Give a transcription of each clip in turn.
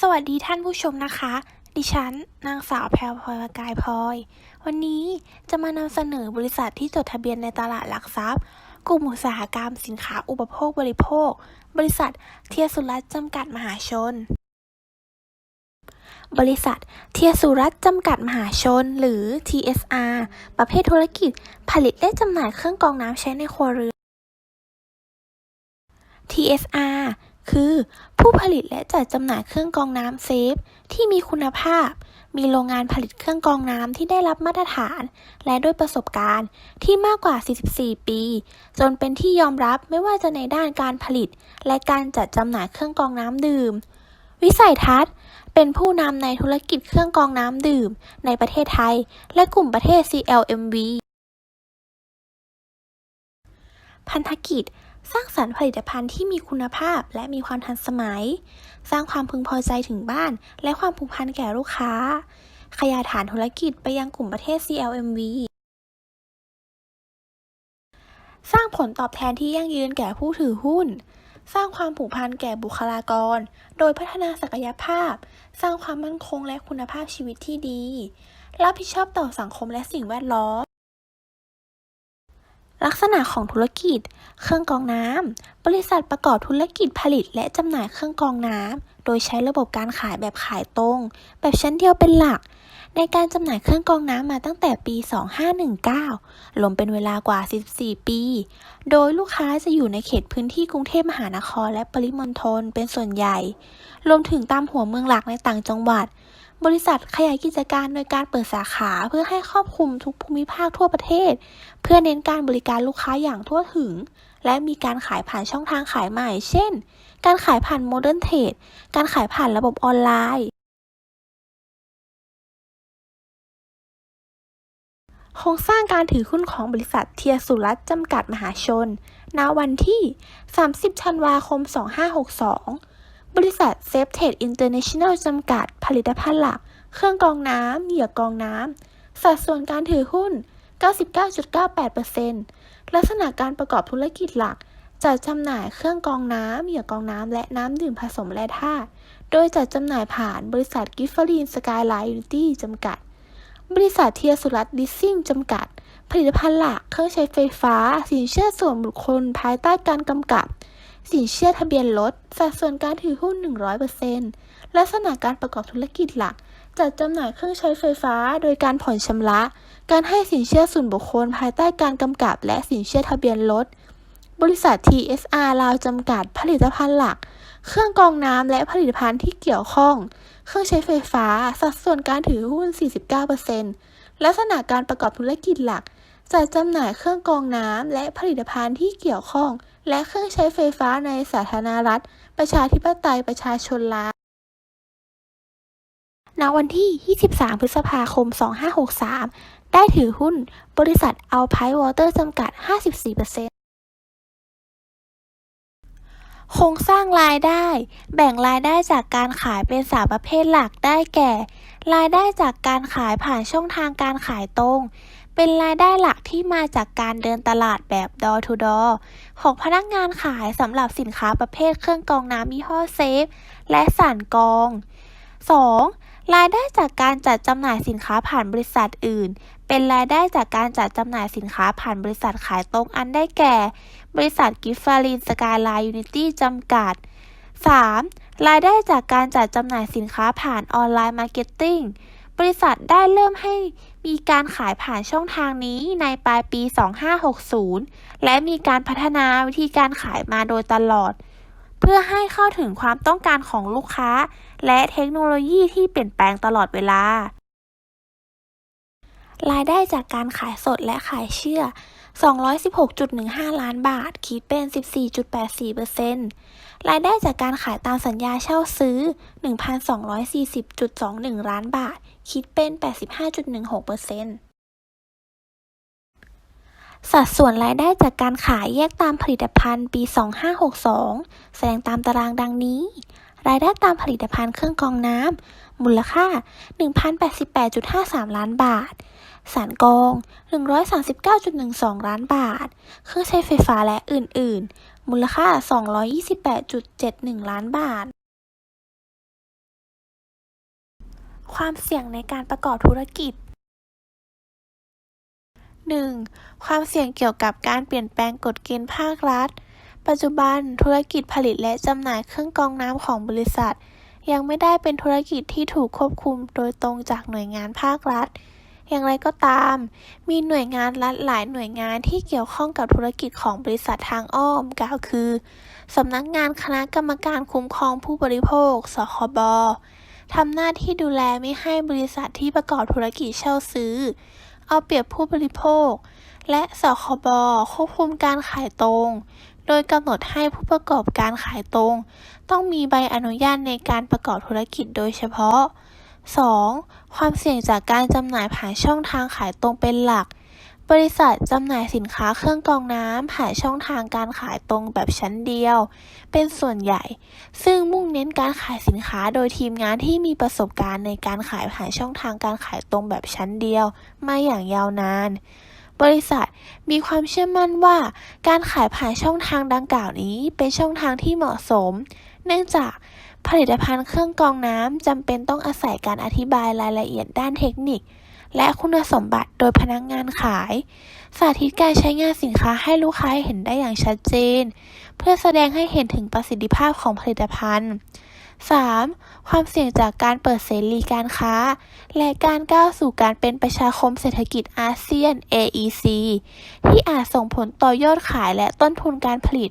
สวัสดีท่านผู้ชมนะคะ ดิฉัน นางสาวแพรพลอยกายพลอย วันนี้จะมานำเสนอบริษัทที่จดทะเบียนในตลาดหลักทรัพย์ กลุ่มอุตสาหกรรมสินค้าอุปโภคบริโภค บริษัทเทียสุรัตจำกัดมหาชน บริษัทเทียสุรัตจำกัดมหาชน หรือ TSR ประเภทธุรกิจ ผลิตและจำหน่ายเครื่องกรองน้ำใช้ในครัวเรือน TSR คือ ผู้ผลิตและจัดจำหน่ายเครื่องกรองน้ำเซฟ ที่มีคุณภาพ มีโรงงานผลิตเครื่องกรองน้ำที่ได้รับมาตรฐาน และด้วยประสบการณ์ที่มากกว่า 44 ปี จนเป็นที่ยอมรับไม่ว่าจะในด้านการผลิต และการจัดจำหน่ายเครื่องกรองน้ำดื่ม วิสัยทัศน์เป็นผู้นำในธุรกิจเครื่องกรองน้ำดื่ม ในประเทศไทย และกลุ่มประเทศ CLMV พันธกิจ สร้างสรรค์ผลิตภัณฑ์ที่มีคุณภาพและมีความทันสมัย สร้างความพึงพอใจถึงบ้าน และความผูกพันแก่ลูกค้า ขยายฐานธุรกิจไปยังกลุ่มประเทศ CLMV สร้างผลตอบแทนที่ยั่งยืนแก่ผู้ถือหุ้น สร้างความผูกพันแก่บุคลากร โดยพัฒนาศักยภาพ สร้างความมั่นคงและคุณภาพชีวิตที่ดี รับผิดชอบต่อสังคมและสิ่งแวดล้อม ลักษณะของธุรกิจ เครื่องกรองน้ำ บริษัทประกอบธุรกิจผลิตและจำหน่ายเครื่องกรองน้ำ โดยใช้ระบบการขายแบบขายตรง แบบชั้นเดียวเป็นหลัก ในการจำหน่ายเครื่องกรองน้ำมาตั้งแต่ปี 2519รวมเป็นเวลากว่า 14 ปี โดยลูกค้าจะอยู่ในเขตพื้นที่กรุงเทพมหานครและปริมณฑลเป็นส่วนใหญ่ รวมถึงตามหัวเมืองหลักในต่างจังหวัด บริษัทขยายกิจการโดยการเปิดสาขาเพื่อให้ครอบคลุมทุกภูมิภาคทั่วประเทศ เพื่อเน้นการบริการลูกค้าอย่างทั่วถึง และมีการขายผ่านช่องทางขายใหม่ เช่น การขายผ่านโมเดิร์นเทรดการขายผ่านระบบออนไลน์ โครงสร้างการถือหุ้นของบริษัทเทียสุรัตน์จำกัดมหาชน ณ วันที่ 30 ธันวาคม 2562 บริษัทเซฟเทดอินเตอร์เนชั่นแนลจำกัด ผลิตภัณฑ์หลัก เครื่องกรองน้ำ เหยื่อกรองน้ำ สัดส่วนการถือหุ้น 99.98%ลักษณะการประกอบธุรกิจหลัก จัดจำหน่ายเครื่องกรองน้ำ เหยื่อกรองน้ำ และน้ำดื่มผสมแร่ธาตุ โดยจัดจำหน่ายผ่านบริษัทกิฟฟรีนสกายไลน์ยูนิตี้จำกัด บริษัทเทียสุรัตน์ดิซิ่งจำกัด ผลิตภัณฑ์หลัก เครื่องใช้ไฟฟ้า สินเชื่อส่วนบุคคล ภายใต้การกำกับ สินเชื่อทะเบียนรถสัดส่วนการถือหุ้น 100%ลักษณะการประกอบธุรกิจหลัก จัดจำหน่ายเครื่องใช้ไฟฟ้า โดยการผ่อนชำระ การให้สินเชื่อส่วนบุคคลภายใต้การกำกับ และสินเชื่อทะเบียนรถ บริษัท TSR ลาวจำกัด ผลิตภัณฑ์หลัก เครื่องกรองน้ำและผลิตภัณฑ์ที่เกี่ยวข้อง เครื่องใช้ไฟฟ้า สัดส่วนการถือหุ้น 49%ลักษณะการประกอบธุรกิจหลัก จัดจำหน่ายเครื่องกรองน้ำและผลิตภัณฑ์ที่เกี่ยวข้อง และเครื่องใช้ไฟฟ้าในสาธารณรัฐ ประชาธิปไตยประชาชนลาวณวันที่ 23 พฤษภาคม 2563 ได้ถือหุ้นบริษัทเอาไพวอเตอร์จำกัด 54%โครงสร้างรายได้ แบ่งรายได้จากการขายเป็นสามประเภทหลักได้แก่ รายได้จากการขายผ่านช่องทางการขายตรง เป็นรายได้หลักที่มาจากการเดินตลาดแบบ door to door ของพนักงานขายสำหรับสินค้าประเภทเครื่องกรองน้ำยี่ห้อเซฟ และสานกรอง 2. รายได้จากการจัดจำหน่ายสินค้าผ่านบริษัทอื่น เป็นรายได้จากการจัดจำหน่ายสินค้าผ่านบริษัทขายตรงอันได้แก่ บริษัทกิฟฟารีนสกายไลน์ยูนิตี้จำกัด 3. รายได้จากการจัดจำหน่ายสินค้าผ่านออนไลน์มาร์เก็ตติ้งบริษัทได้เริ่มให้ มีการขายผ่านช่องทางนี้ในปลายปี 2560 และมีการพัฒนาวิธีการขายมาโดยตลอด เพื่อให้เข้าถึงความต้องการของลูกค้า และเทคโนโลยีที่เปลี่ยนแปลงตลอดเวลารายได้จากการขายสดและขายเชื่อ 216.15 ล้านบาท คิดเป็น 14.84%ร รายได้จากการขายตามสัญญาเช่าซื้อ 1,240.21 ล้านบาท คิดเป็น 85.16%สัดส่วนรายได้จากการขายแยกตามผลิตภัณฑ์ปี 2562 แสดงตามตารางดังนี้ รายได้ตามผลิตภัณฑ์เครื่องกรองน้ำ มูลค่า 1,088.53 ล้านบาท สารกรอง 139.12 ล้านบาท เครื่องใช้ไฟฟ้าและอื่น ๆ มูลค่า 228.71 ล้านบาท ความเสี่ยงในการประกอบธุรกิจ 1. ความเสี่ยงเกี่ยวกับการเปลี่ยนแปลงกฎเกณฑ์ภาครัฐ ปัจจุบันธุรกิจผลิตและจำหน่ายเครื่องกรองน้ำของบริษัท ยังไม่ได้เป็นธุรกิจที่ถูกควบคุมโดยตรงจากหน่วยงานภาครัฐ อย่างไรก็ตาม มีหน่วยงานรัฐหลายหน่วยงานที่เกี่ยวข้องกับธุรกิจของบริษัททางอ้อมกล่าวคือสำนักงานคณะกรรมการคุ้มครองผู้บริโภค สคบทำหน้าที่ดูแลไม่ให้บริษัทที่ประกอบธุรกิจเช่าซื้อ เอาเปรียบผู้บริโภค และสคบควบคุมการขายตรง โดยกำหนดให้ผู้ประกอบการขายตรง ต้องมีใบอนุญาตในการประกอบธุรกิจโดยเฉพาะ 2. ความเสี่ยงจากการจำหน่ายผ่านช่องทางขายตรงเป็นหลัก บริษัทจำหน่ายสินค้าเครื่องกรองน้ำผ่านช่องทางการขายตรงแบบชั้นเดียว เป็นส่วนใหญ่ ซึ่งมุ่งเน้นการขายสินค้าโดยทีมงานที่มีประสบการณ์ในการขายผ่านช่องทางการขายตรงแบบชั้นเดียวมาอย่างยาวนานบริษัทมีความเชื่อมั่นว่า การขายผ่านช่องทางดังกล่าวนี้เป็นช่องทางที่เหมาะสม เนื่องจาก ผลิตภัณฑ์เครื่องกรองน้ำจำเป็นต้องอาศัยการอธิบายรายละเอียดด้านเทคนิค และคุณสมบัติโดยพนักงานขาย สาธิตการใช้งานสินค้าให้ลูกค้าเห็นได้อย่างชัดเจน เพื่อแสดงให้เห็นถึงประสิทธิภาพของผลิตภัณฑ์ 3. ความเสี่ยงจากการเปิดเสรีการค้า และการก้าวสู่การเป็นประชาคมเศรษฐกิจอาเซียน AEC ที่อาจส่งผลต่อยอดขายและต้นทุนการผลิต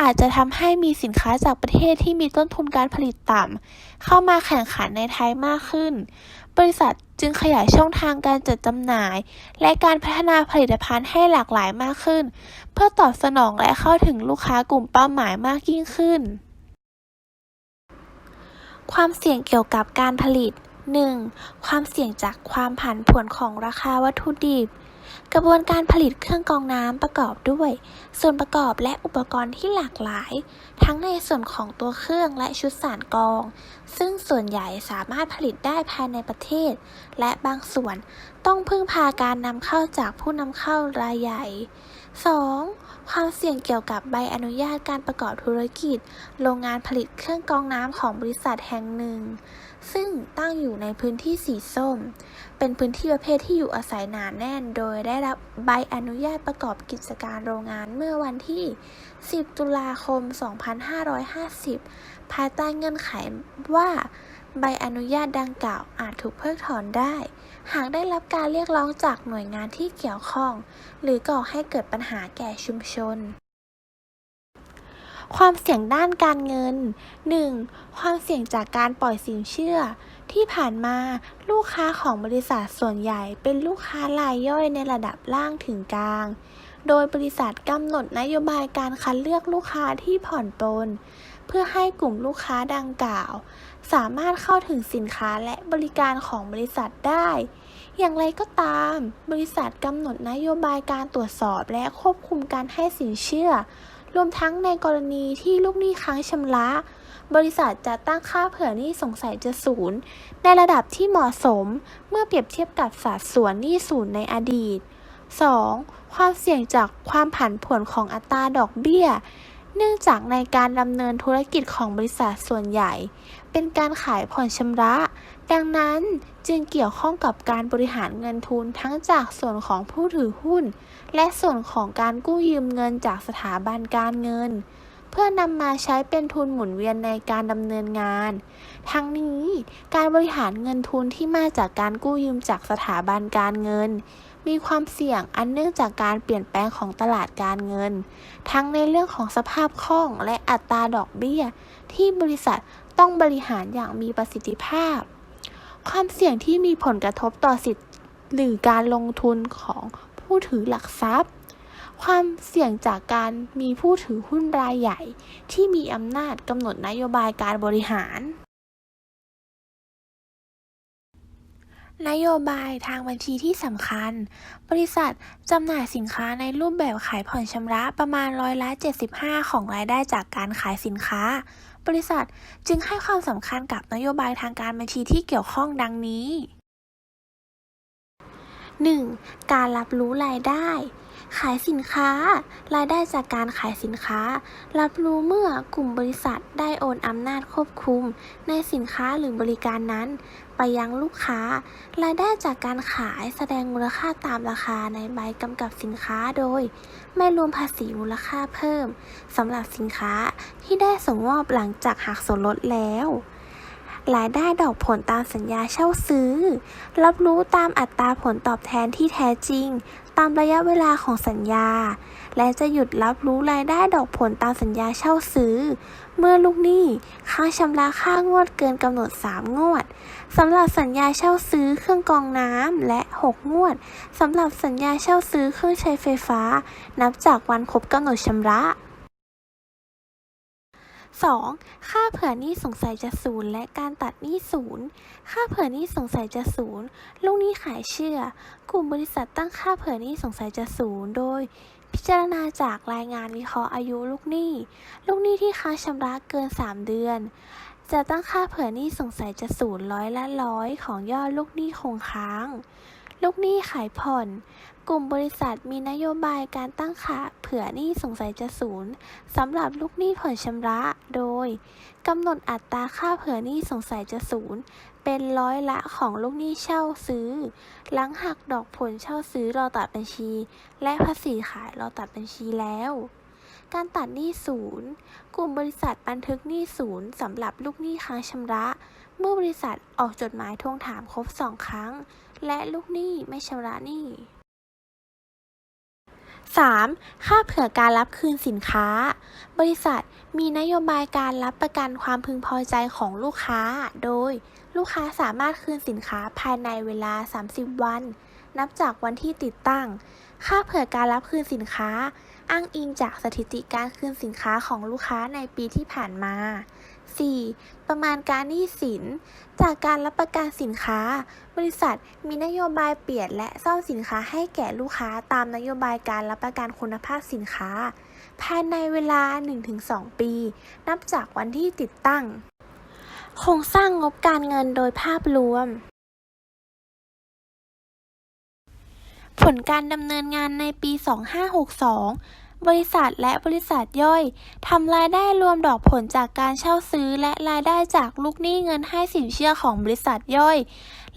อาจจะทำให้มีสินค้าจากประเทศที่มีต้นทุนการผลิตต่ำเข้ามาแข่งขันในไทยมากขึ้น บริษัทจึงขยายช่องทางการจัดจำหน่าย และการพัฒนาผลิตภัณฑ์ให้หลากหลายมากขึ้น เพื่อตอบสนองและเข้าถึงลูกค้ากลุ่มเป้าหมายมากยิ่งขึ้น ความเสี่ยงเกี่ยวกับการผลิต 1. ความเสี่ยงจากความผันผวนของราคาวัตถุดิบ กระบวนการผลิตเครื่องกรองน้ำประกอบด้วย ส่วนประกอบและอุปกรณ์ที่หลากหลาย ทั้งในส่วนของตัวเครื่องและชุดสารกรอง ซึ่งส่วนใหญ่สามารถผลิตได้ภายในประเทศ และบางส่วนต้องพึ่งพาการนำเข้าจากผู้นำเข้ารายใหญ่ 2. ความเสี่ยงเกี่ยวกับใบอนุญาตการประกอบธุรกิจ โรงงานผลิตเครื่องกรองน้ำของบริษัทแห่งหนึ่ง ซึ่งตั้งอยู่ในพื้นที่สีส้ม เป็นพื้นที่ประเภทที่อยู่อาศัยหนาแน่น โดยได้รับใบอนุญาตประกอบกิจการโรงงานเมื่อวันที่ 10 ตุลาคม 2550 ภายใต้เงื่อนไขว่า ใบอนุญาตดังกล่าวอาจถูกเพิกถอนได้ หากได้รับการเรียกร้องจากหน่วยงานที่เกี่ยวข้อง หรือก่อให้เกิดปัญหาแก่ชุมชน ความเสี่ยงด้านการเงิน 1. ความเสี่ยงจากการปล่อยสินเชื่อ ที่ผ่านมาลูกค้าของบริษัทส่วนใหญ่เป็นลูกค้ารายย่อยในระดับล่างถึงกลาง โดยบริษัทกำหนดนโยบายการคัดเลือกลูกค้าที่ผ่อนปลนเพื่อให้กลุ่มลูกค้าดังกล่าว สามารถเข้าถึงสินค้าและบริการของบริษัทได้ อย่างไรก็ตาม บริษัทกำหนดนโยบายการตรวจสอบและควบคุมการให้สินเชื่อ รวมทั้งในกรณีที่ลูกหนี้ค้างชำระ บริษัทจะตั้งค่าเผื่อหนี้สงสัยจะศูนย์ในระดับที่เหมาะสมเมื่อเปรียบเทียบกับสัดส่วนหนี้ศูนย์ในอดีต 2. ความเสี่ยงจากความผันผวนของอัตราดอกเบี้ย เนื่องจากในการดำเนินธุรกิจของบริษัทส่วนใหญ่ เป็นการขายผ่อนชำระ ดังนั้นจึงเกี่ยวข้องกับการบริหารเงินทุนทั้งจากส่วนของผู้ถือหุ้น และส่วนของการกู้ยืมเงินจากสถาบันการเงิน เพื่อนำมาใช้เป็นทุนหมุนเวียนในการดำเนินงาน ทั้งนี้การบริหารเงินทุนที่มาจากการกู้ยืมจากสถาบันการเงิน มีความเสี่ยงอันเนื่องจากการเปลี่ยนแปลงของตลาดการเงิน ทั้งในเรื่องของสภาพคล่องและอัตราดอกเบี้ย ที่บริษัท ต้องบริหารอย่างมีประสิทธิภาพ ความเสี่ยงที่มีผลกระทบต่อสิทธิหรือการลงทุนของผู้ถือหลักทรัพย์ ความเสี่ยงจากการมีผู้ถือหุ้นรายใหญ่ ที่มีอำนาจกำหนดนโยบายการบริหาร นโยบายทางบัญชีที่สำคัญ บริษัทจำหน่ายสินค้าในรูปแบบขายผ่อนชำระประมาณร้อยละ75 ของรายได้จากการขายสินค้า บริษัทจึงให้ความสำคัญกับนโยบายทางการบัญชีที่เกี่ยวข้องดังนี้ 1. การรับรู้รายได้ ขายสินค้า รายได้จากการขายสินค้า รับรู้เมื่อกลุ่มบริษัทได้โอนอำนาจควบคุม ในสินค้าหรือบริการนั้น ไปยังลูกค้า รายได้จากการขายแสดงมูลค่าตามราคาในใบกำกับสินค้าโดย ไม่รวมภาษีมูลค่าเพิ่มสำหรับสินค้าที่ได้ส่งมอบหลังจากหักส่วนลดแล้ว รายได้ดอกผลตามสัญญาเช่าซื้อ รับรู้ตามอัตราผลตอบแทนที่แท้จริง ตามระยะเวลาของสัญญา และจะหยุดรับรู้รายได้ดอกผลตามสัญญาเช่าซื้อ เมื่อลูกหนี้ค้างชำระค่างวดเกินกำหนด 3 งวดสำหรับสัญญาเช่าซื้อเครื่องกรองน้ำและ 6 งวดสำหรับสัญญาเช่าซื้อเครื่องใช้ไฟฟ้า นับจากวันครบกำหนดชำระ 2. ค่าเผื่อหนี้สงสัยจะศูนย์และการตัดหนี้ศูนย์ค่าเผื่อหนี้สงสัยจะศูนย์ลูกหนี้ขายเชื่อ กลุ่มบริษัทตั้งค่าเผื่อหนี้สงสัยจะศูนย์โดย พิจารณาจากรายงานวิเคราะห์อายุลูกหนี้ ลูกหนี้ที่ค้างชำระเกิน 3 เดือน จะตั้งค่าเผื่อหนี้สงสัยจะศูนย์ร้อยละร้อยของยอดลูกหนี้คงค้าง ลูกหนี้ขายผ่อน กลุ่มบริษัทมีนโยบายการตั้งค่าเผื่อหนี้สงสัยจะศูนย์สำหรับลูกหนี้ผ่อนชำระ โดยกำหนดอัตราค่าเผื่อหนี้สงสัยจะศูนย์เป็นร้อยละของลูกหนี้เช่าซื้อ หลังหักดอกผลเช่าซื้อรอตัดบัญชี และภาษีขายรอตัดบัญชีแล้วการตัดหนี้ศูนย์ กลุ่มบริษัทบันทึกหนี้ศูนย์สำหรับลูกหนี้ค้างชำระ เมื่อบริษัทออกจดหมายทวงถามครบ2ครั้ง และลูกหนี้ไม่ชำระหนี้ 3. ค่าเผื่อการรับคืนสินค้า บริษัทมีนโยบายการรับประกันความพึงพอใจของลูกค้า โดยลูกค้าสามารถคืนสินค้าภายในเวลา 30 วัน นับจากวันที่ติดตั้ง ค่าเผื่อการรับคืนสินค้า อ้างอิงจากสถิติการคืนสินค้าของลูกค้าในปีที่ผ่านมา 4. ประมาณการหนี้สิน จากการรับประกันสินค้า บริษัทมีนโยบายเปลี่ยนและซ่อมสินค้าให้แก่ลูกค้าตามนโยบายการรับประกันคุณภาพสินค้า ภายในเวลา 1-2 ปี นับจากวันที่ติดตั้ง โครงสร้างงบการเงินโดยภาพรวม ผลการดำเนินงานในปี 2562 บริษัทและบริษัทย่อยทำรายได้รวมดอกผลจากการเช่าซื้อ และรายได้จากลูกหนี้เงินให้สินเชื่อของบริษัทย่อย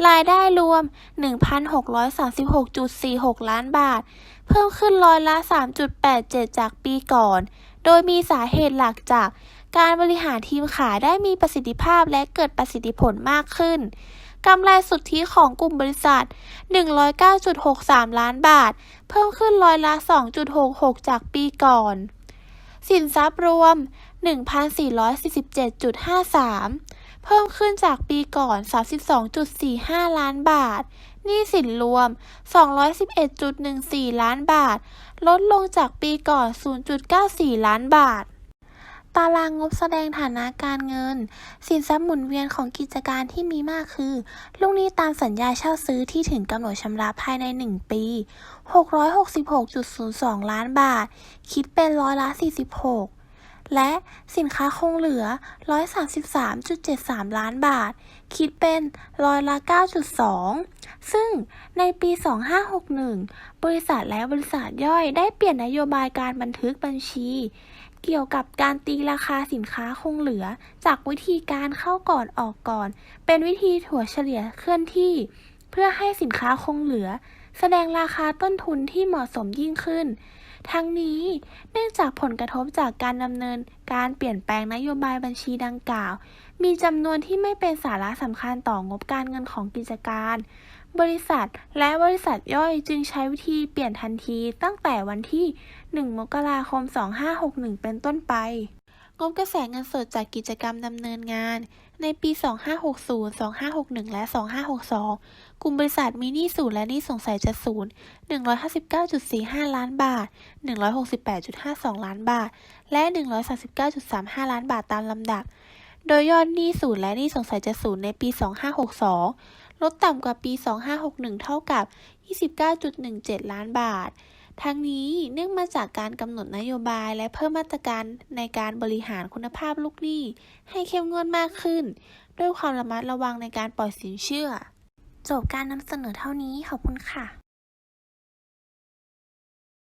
รายได้รวม 1,636.46 ล้านบาท เพิ่มขึ้นร้อยละ 3.87 จากปีก่อน โดยมีสาเหตุหลักจาก การบริหารทีมขายได้มีประสิทธิภาพและเกิดประสิทธิผลมากขึ้น กำไรสุทธิของกลุ่มบริษัท 109.63 ล้านบาท เพิ่มขึ้นร้อยละ 2.66 จากปีก่อน สินทรัพย์รวม 1,447.53 เพิ่มขึ้นจากปีก่อน 32.45 ล้านบาท หนี้สินรวม 211.14 ล้านบาท ลดลงจากปีก่อน 0.94 ล้านบาท ตารางงบแสดงฐานะการเงิน สินทรัพย์หมุนเวียนของกิจการที่มีมากคือ ลูกหนี้ตามสัญญาเช่าซื้อที่ถึงกำหนดชำระภายใน 1 ปี 666.02 ล้านบาท คิดเป็นร้อยละ46 และสินค้าคงเหลือ 133.73 ล้านบาท คิดเป็นร้อยละ 9.2 ซึ่งในปี 2561 บริษัทและบริษัทย่อยได้เปลี่ยนนโยบายการบันทึกบัญชี เกี่ยวกับการตีราคาสินค้าคงเหลือ จากวิธีการเข้าก่อนออกก่อน เป็นวิธีถั่วเฉลี่ยเคลื่อนที่ เพื่อให้สินค้าคงเหลือ แสดงราคาต้นทุนที่เหมาะสมยิ่งขึ้น ทั้งนี้เนื่องจากผลกระทบจากการดำเนินการเปลี่ยนแปลงนโยบายบัญชีดังกล่าว มีจำนวนที่ไม่เป็นสาระสำคัญต่องบการเงินของกิจการ บริษัทและบริษัทย่อยจึงใช้วิธีเปลี่ยนทันทีตั้งแต่วันที่ 1 มกราคม 2561 เป็นต้นไป งบกระแสเงินสดจากกิจกรรมดำเนินงาน ในปี 2560 2561 และ 2562 กลุ่มบริษัทมีหนี้ศูนย์และหนี้สงสัยจะศูนย์159.45 ล้านบาท 168.52 ล้านบาท และ 139.35 ล้านบาทตามลำดับ โดยยอดหนี้ศูนย์และหนี้สงสัยจะศูนย์ในปี 2562 ลดต่ำกว่าปี 2561 เท่ากับ 29.17 ล้านบาท ทั้งนี้เนื่องมาจากการกำหนดนโยบายและเพิ่มมาตรการในการบริหารคุณภาพลูกหนี้ ให้เข้มงวดมากขึ้น ด้วยความระมัดระวังในการปล่อยสินเชื่อ จบการนำเสนอเท่านี้ขอบคุณค่ะ